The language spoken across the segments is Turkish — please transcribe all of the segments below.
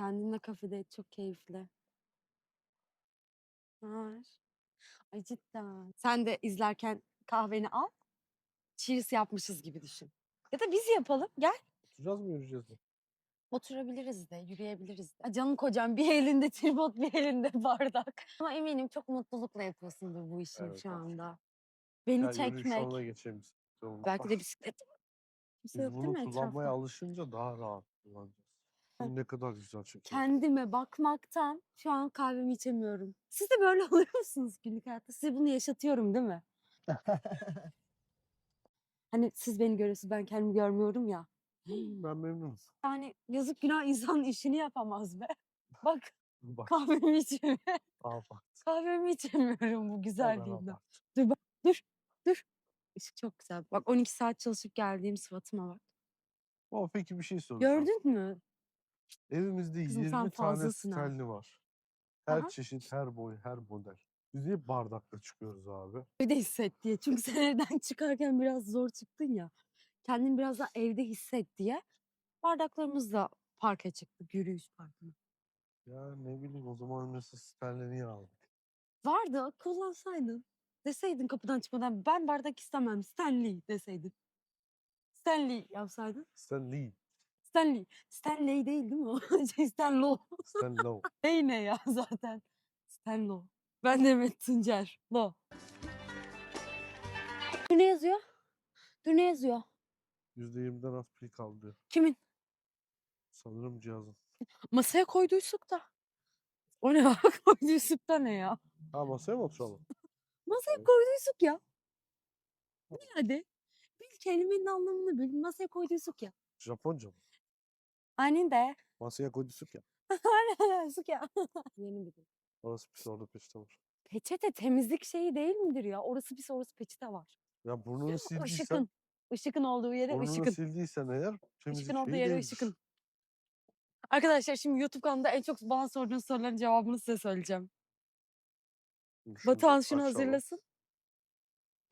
Kendinle kafede çok keyifli. Var. Ay cidden. Sen de izlerken kahveni al. Cheers yapmışız gibi düşün. Ya da biz yapalım. Gel. Oturacağız mı yürüyeceğiz mi? Oturabiliriz de, yürüyebiliriz de. Canım kocam bir elinde tripod, bir elinde bardak. Ama eminim çok mutlulukla yapıyorsundur bu işi Evet, şu evet. anda. Beni Gel yürüyüş çekmek. yoluna geçelim. Belki de bisiklet. Kimse Biz yok değil bunu mi kullanmaya etrafta? alışınca daha rahat kullanacağız. Ne kadar güzel çekiyor. Kendime bakmaktan şu an kahvemi içemiyorum. Siz de böyle olur musunuz günlük hayatta? Size bunu yaşatıyorum değil mi? Hani siz beni görüyorsunuz ben kendimi görmüyorum ya. Ben memnunum. Yani yazık günah insanın işini yapamaz be. Bak Bak kahvemi içemiyorum. bak. Kahvemi içemiyorum bu abart. Dur bak dur dur. Işık çok güzel. Bak 12 saat çalışıp geldiğim sıfatıma bak. Ama peki bir şey soracağım. Gördün mü? Evimizde Kızım 20 sen tane fazlasın ha. stenli var. Her Aha. çeşit, her boy, her model. Biz niye bardakla çıkıyoruz abi? Evde hisset diye. Çünkü sen evden çıkarken biraz zor çıktın ya. Kendini biraz daha evde hisset diye. Bardaklarımızla parka çıktık. Yürüyüş parkına. Ya ne bileyim o zaman mesela stenli niye aldık? Vardı kullansaydın. Deseydin kapıdan çıkmadan ben bardak istemem Stanley deseydin. Stanley yapsaydın. Stanley. Stanley. Stanley değil değil mi o? şey Stanlow. Stanlow. Hey ne ya zaten. Stanlow. Ben Demet Tuncer. Lo. Dur ne yazıyor? Dur ne yazıyor? %20'den az pil kaldı diyor. Kimin? Sanırım cihazın. Masaya koyduysuk da. O ne bak koyduysuk da ne ya? Ha masaya mı oturalım? Masaya Evet. koyduysuk ya. Bil hadi. Bil kelimenin anlamını bil. Masaya koyduysuk ya. Japonca mı? Aynen de. Masaya koyduk ya. Aynen suk ya. Yeni bir. Orası pis orada peçete var. Peçete temizlik şeyi değil midir ya? Orası pis orası peçete var. Ya burnunu sildiysen, Işıkın. Işıkın olduğu yere burnunu ışıkın. sildiysen eğer temizlik Işıkın olduğu şeyi yere değildir. ışıkın. Arkadaşlar şimdi YouTube kanalında en çok bana sorduğunuz soruların cevabını size söyleyeceğim. Şunu Batuhan şunu aşağıla. hazırlasın.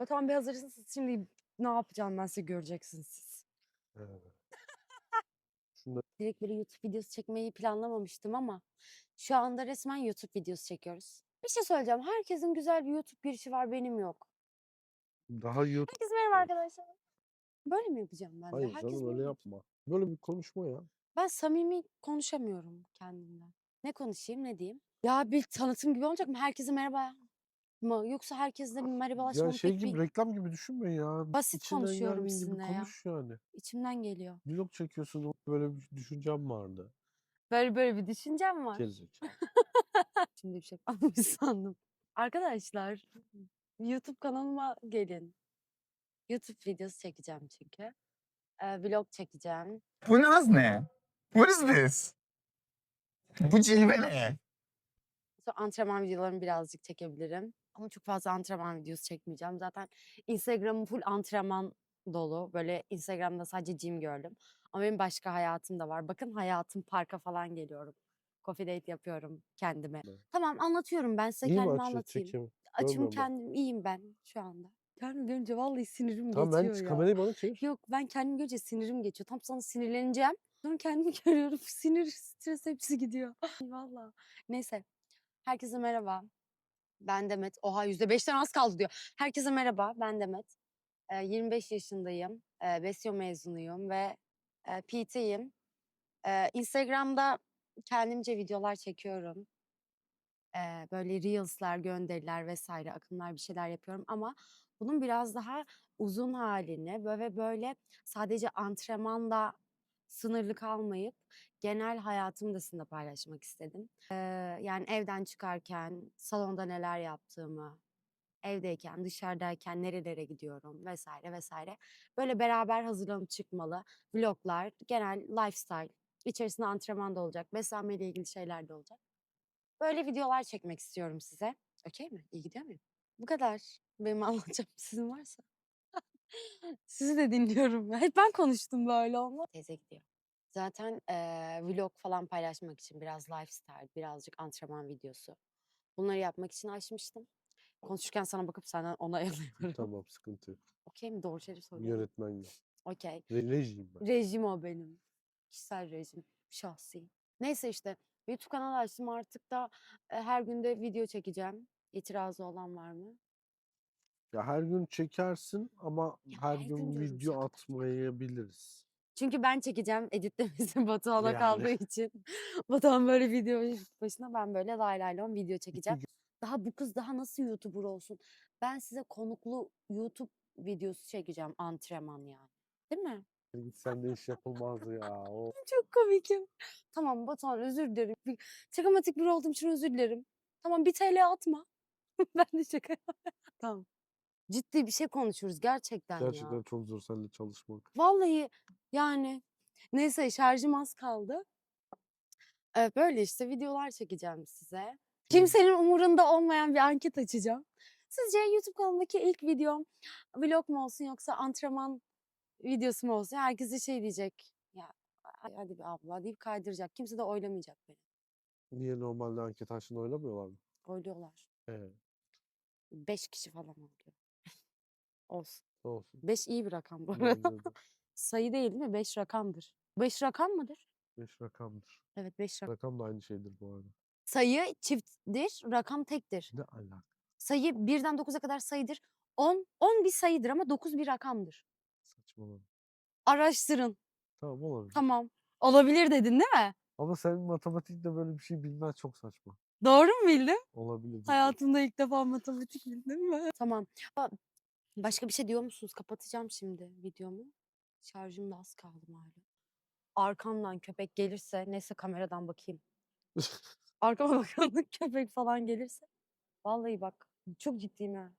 Batuhan bir hazırlasın. Siz Şimdi ne yapacağım ben size göreceksiniz siz. Evet. Şunu da Direkt böyle YouTube videosu çekmeyi planlamamıştım ama şu anda resmen YouTube videosu çekiyoruz. Bir şey söyleyeceğim. Herkesin güzel bir YouTube girişi var benim yok. daha YouTube. Herkese merhaba arkadaşlar. Böyle mi yapacağım ben de? Hayır Herkes canım öyle yapma. Böyle bir konuşma ya. Ben samimi konuşamıyorum kendimle. Ne konuşayım ne diyeyim? Ya bir tanıtım gibi olacak mı? Herkese merhaba mı? Yoksa herkesle bir Ya merhabalaşmanın şey pek gibi bir reklam gibi düşünme ya. basit İçinden konuşuyorum geldiğin gibi sizinle ya. konuş yani. içimden geliyor. Vlog çekiyorsun böyle bir düşüncem vardı. Böyle böyle bir düşüncem var. Gerizekalı. Şimdi bir şey yapmış sandım. Arkadaşlar YouTube kanalıma gelin. YouTube videosu çekeceğim çünkü. Ee, vlog çekeceğim. Bu naz ne? What is this? Bu cilve ne? Sonra antrenman videolarımı birazcık çekebilirim. Ama çok fazla antrenman videosu çekmeyeceğim. Zaten Instagram'ım full antrenman dolu. Böyle Instagram'da sadece gym gördüm. Ama benim başka hayatım da var. Bakın hayatım parka falan geliyorum. Coffee date yapıyorum kendime. Evet. Tamam anlatıyorum ben size İyi mi kendimi açıyor anlatayım. çekim? Açım Görmüyorum ben. kendim iyiyim ben şu anda. Kendimi görünce vallahi sinirim Tamam ben geçiyor ya. kamerayı bana çevir. Yok ben kendimi görünce sinirim geçiyor. Tam sana sinirleneceğim. Sonra kendimi görüyorum. Sinir, stres hepsi gidiyor. Valla. Neyse. Herkese merhaba. Ben Demet. Oha %5'ten az kaldı diyor. Herkese merhaba. Ben Demet. Ee, 25 yaşındayım. Ee, Besyo mezunuyum ve e, PT'yim. Ee, Instagram'da kendimce videolar çekiyorum. Ee, böyle reels'lar, gönderiler vesaire akımlar bir şeyler yapıyorum ama bunun biraz daha uzun halini böyle böyle sadece antrenmanla sınırlı kalmayıp genel hayatımı da sizinle paylaşmak istedim. Ee, yani evden çıkarken salonda neler yaptığımı, evdeyken, dışarıdayken nerelere gidiyorum vesaire vesaire. Böyle beraber hazırlanıp çıkmalı vloglar, genel lifestyle. İçerisinde antrenman da olacak, beslenmeyle ilgili şeyler de olacak. Böyle videolar çekmek istiyorum size. Okey mi? İyi gidiyor muyum? Bu kadar. Benim anlatacağım sizin varsa. Sizi de dinliyorum. Hep ben konuştum böyle olma. Teyze gidiyor. Zaten eee, vlog falan paylaşmak için biraz lifestyle, birazcık antrenman videosu. Bunları yapmak için açmıştım. Konuşurken sana bakıp senden onay alıyorum. Tamam sıkıntı yok. Okey mi? Doğru şeyleri söylüyorum. Yönetmen gibi. Okey. Re- rejiyim ben. Rejim o benim. Kişisel rejim. Şahsi. Neyse işte YouTube kanalı açtım artık da e, her günde video çekeceğim. İtirazı olan var mı? Ya her gün çekersin ama Ya her her gün gün diyorum, video şaka. atmayabiliriz. Çünkü ben çekeceğim editlemesi Batuhan'a Yani. kaldığı için. Batuhan böyle video başına ben böyle lay lay lon video İki çekeceğim. gün Daha bu kız daha nasıl YouTuber olsun? Ben size konuklu YouTube videosu çekeceğim antrenman yani. Değil mi? git sende iş yapılmazdı ya. O Çok komikim. Tamam Batuhan özür dilerim. Bir, çakamatik bir olduğum için özür dilerim. Tamam bir TL atma. ben de şaka Tamam. Ciddi bir şey konuşuruz gerçekten ya. gerçekten çok zor seninle çalışmak. Vallahi yani neyse şarjım az kaldı. Evet, böyle işte videolar çekeceğim size. Kimsenin umurunda olmayan bir anket açacağım. Sizce YouTube kanalımdaki ilk videom vlog mu olsun yoksa antrenman videosu mu olsun? Herkes de şey diyecek. Ya "Ay, hadi be abla deyip kaydıracak. Kimse de oylamayacak beni. Niye normalde anket açtığında oynamıyorlar mı? Oyluyorlar. Ee, Beş kişi falan oluyor. Olsun. olsun. Beş iyi bir rakam bu arada. Bence de. Sayı değil değil mi? Beş rakamdır. Beş rakam mıdır? Beş rakamdır. Evet beş rakam. Rakam da aynı şeydir bu arada. Sayı çifttir, rakam tektir. Ne alaka? Sayı birden 9'a kadar sayıdır. 10, 10 bir sayıdır ama 9 bir rakamdır. Saçmalama. Araştırın. Tamam olabilir. Tamam. Olabilir dedin değil mi? Ama senin matematikte böyle bir şey bilmen çok saçma. Doğru mu bildim? Olabilir. Hayatımda ilk defa matematik bildim mi? Tamam. Başka bir şey diyor musunuz? Kapatacağım şimdi videomu. Şarjım da az kaldı malum. Arkamdan köpek gelirse, neyse kameradan bakayım. Arkama bakan köpek falan gelirse. Vallahi bak çok ciddiyim ha.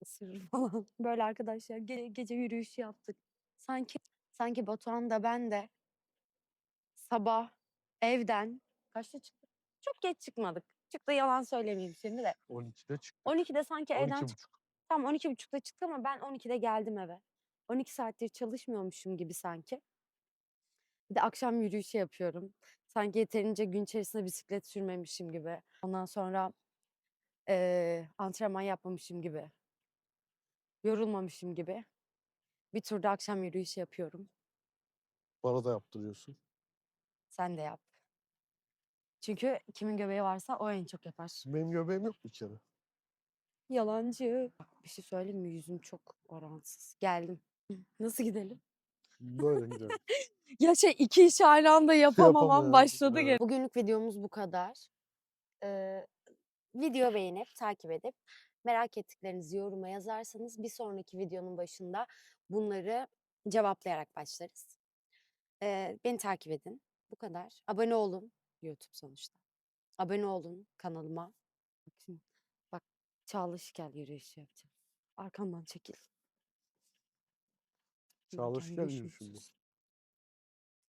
Isırır falan. Böyle arkadaşlar ge- gece yürüyüşü yaptık. Sanki sanki Batuhan da ben de sabah evden kaçta çıktık? Çok geç çıkmadık. Çıktı yalan söylemeyeyim şimdi de. 12'de çık. 12'de sanki evden 12 çık. Tam 12.30'da çıktı ama ben 12'de geldim eve. 12 saattir çalışmıyormuşum gibi sanki. Bir de akşam yürüyüşü yapıyorum. Sanki yeterince gün içerisinde bisiklet sürmemişim gibi. Ondan sonra eee, antrenman yapmamışım gibi. Yorulmamışım gibi. Bir turda akşam yürüyüşü yapıyorum. Bana da yaptırıyorsun. Sen de yap. Çünkü kimin göbeği varsa o en çok yapar. Benim göbeğim yok bir kere. Yalancı. Bak bir şey söyleyeyim mi? Yüzüm çok oransız. Geldim. Nasıl gidelim? Böyle gidelim. Ya şey iki iş aynı anda yapamamam Yapamıyorum, başladı evet. gene. Bugünlük videomuz bu kadar. Ee, video beğenip takip edip merak ettiklerinizi yoruma yazarsanız bir sonraki videonun başında bunları cevaplayarak başlarız. Ee, beni takip edin. Bu kadar. Abone olun. YouTube sonuçta. Abone olun kanalıma. Bak şimdi. Bak Çağla gel yürüyüşü yapacağım. Arkamdan çekil. Çağla Kendi Şikel işim yürüyüşü mü? sus.